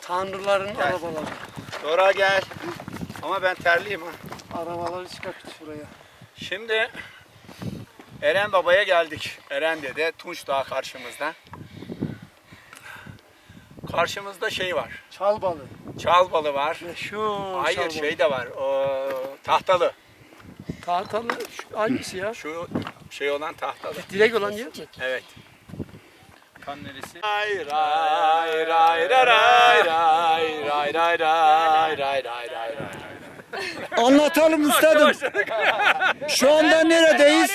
Tanrıların arabaları. Dora gel. Ama ben terliyim ha. Arabaları çıkarttı şuraya. Şimdi Eren Baba'ya geldik. Eren dede Tunç Dağı karşımızda. Karşımızda şey var. Çal balı. Çal balı var. Meşhur Hayır çal balı. şey de var. O tahtalı. Tahtalı şu, hangisi ya? Şu şey olan tahtalı. Direkt olan ya. Evet. Kan neresi? Ray ray ray ray ray ray ray ray ray ray ray ray Anlatalım üstadım. Şu anda neredeyiz?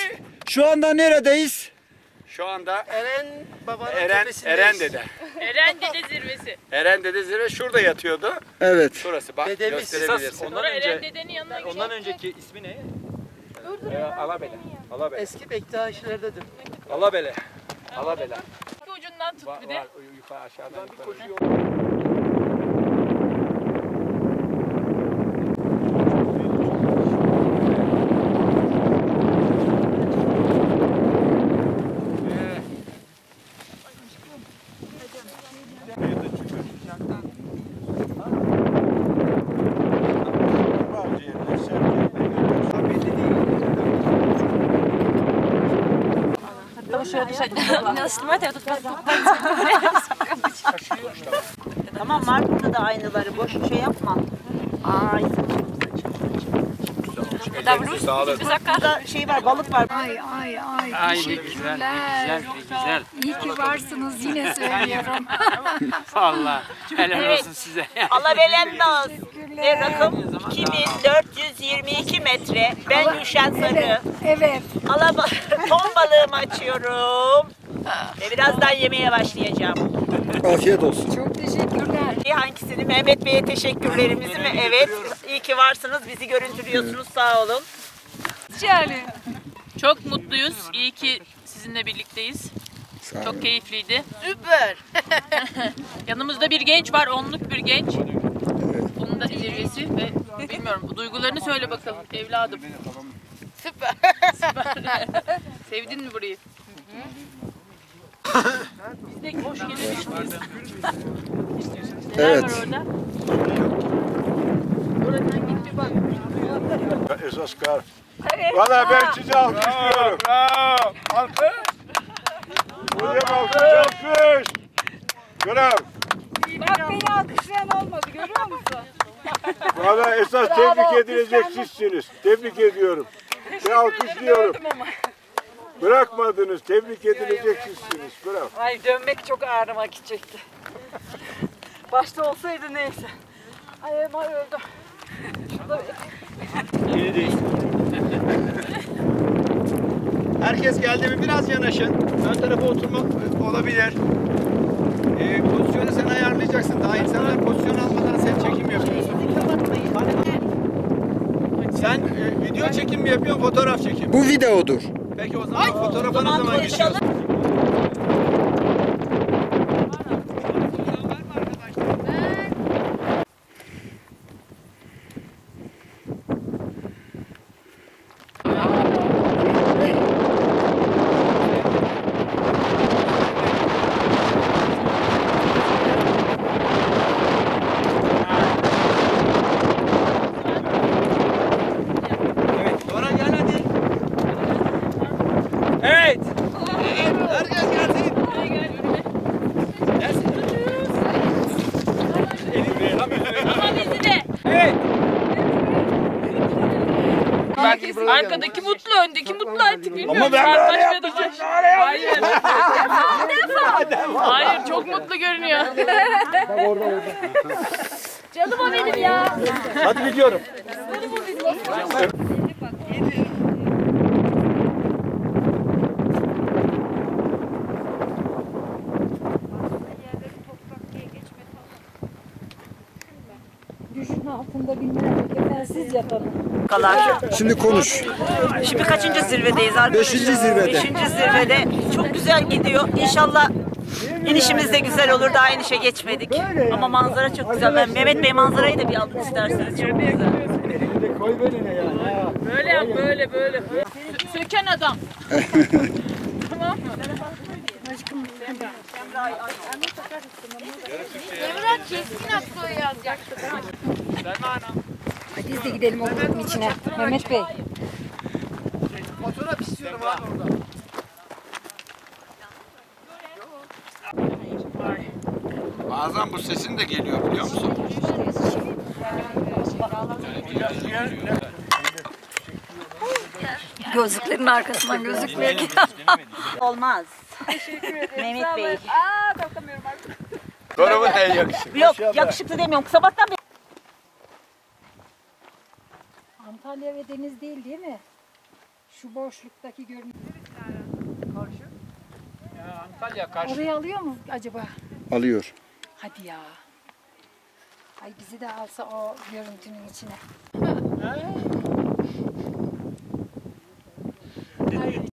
Şu anda neredeyiz? Şu anda Eren babanın Eren. Eren dede. Eren Dede zirvesi. Eren dede zirve şurada yatıyordu. Evet. Şurası bak Dedemiz. gösterebilirsin. Sonra Eren Dede'nin yanına Ondan önceki ismi ne? Ee, Alabele. Alabele. Eski Bektaşilerdedir. Alabele. Alabele. Tanto, que dá? еще дышать У меня снимает, я тут вас Tamam Mardin'de de aynı var. Boş şey yapma. Ay Davruş, biz Burada şey var, balık var. Ay ay ay. ay teşekkürler. Güzel, güzel. İyi ki varsınız yine söylüyorum. Allah helal evet. olsun size. Allah belenle olsun. Ve rakım 2422 metre. Ben Gülşen Sarı. Evet. evet. Allah balığımı açıyorum. Ve birazdan yemeğe başlayacağım. Afiyet olsun. Çok teşekkürler. Hangisini? Mehmet Bey'e teşekkürlerimizi mi? Evet. İyi ki varsınız. Bizi görüntülüyorsunuz. Sağ olun. Charlie. Çok mutluyuz. İyi ki sizinle birlikteyiz. Çok keyifliydi. Süper. Yanımızda bir genç var, onluk bir genç. Bunun da zirvesi ve bilmiyorum duygularını söyle bakalım evladım. Süper. Süper. Sevdin mi burayı? Biz de hoş gelemeyiz. Neler Evet. Oradan git bir bak. Esas kar. Valla ben sizi alkışlıyorum. Bravo. Alkış. Hocam alkış alkış. Bravo. Bak beni alkışlayan olmadı görüyor musun? Valla esas tebrik edilecek sizsiniz. Tebrik ediyorum. Ve alkışlıyorum. Bırakmadınız. Tebrik edilecek sizsiniz. Bravo. Ay dönmek çok ağrıma gidecekti. Başta olsaydı neyse. Ay ama öldüm. Herkes geldi mi biraz yanaşın. Ön tarafa oturmak olabilir. Ee, pozisyonu sen ayarlayacaksın. Daha insanlar pozisyon almadan sen çekim yapıyorsun. Sen e, video çekim mi yapıyorsun, fotoğraf çekim? Bu videodur. Peki o zaman fotoğrafa ne zaman geçiyorsun? Dora gel hadi. Evet. Evet. Herkes gelsin. Gelsin. Ama bizi de. Evet. Herkes arkadaki mutlu, öndeki mutlu artık bilmiyorum. Ama ben böyle baş- Hayır. Hayır, çok mutlu görünüyor. Canım o benim ya. Hadi gidiyorum. Düşün altında bilmem ne siz yapalım. Kalar. Şimdi konuş. Şimdi kaçıncı zirvedeyiz arkadaşlar? Beşinci zirvede. Beşinci zirvede. Çok güzel gidiyor. İnşallah inişimiz de güzel olur. Daha inişe geçmedik. Ama manzara çok güzel. Ben Mehmet Bey manzarayı da bir alın isterseniz. Çok güzel. Böyle yap, böyle böyle. Sö- Söken adam. tamam mı? Aşkım. Emrah keskin aksoy yazacaktı. Hadi biz de gidelim o grubun içine. Mehmet Bey. Fotoğraf istiyorum abi orada. Bazen bu sesin de geliyor biliyor musun? Gözlüklerin arkasından gözükmüyor ki. Olmaz. Mehmet Bey. Grubun en yakışıklı. Yok yakışıklı demiyorum. Sabahtan beri Antalya ve deniz değil değil mi? Şu boşluktaki görüntü. Antalya karşı. Orayı alıyor mu acaba? Alıyor. Hadi ya. Ay bizi de alsa o görüntünün içine. Ay,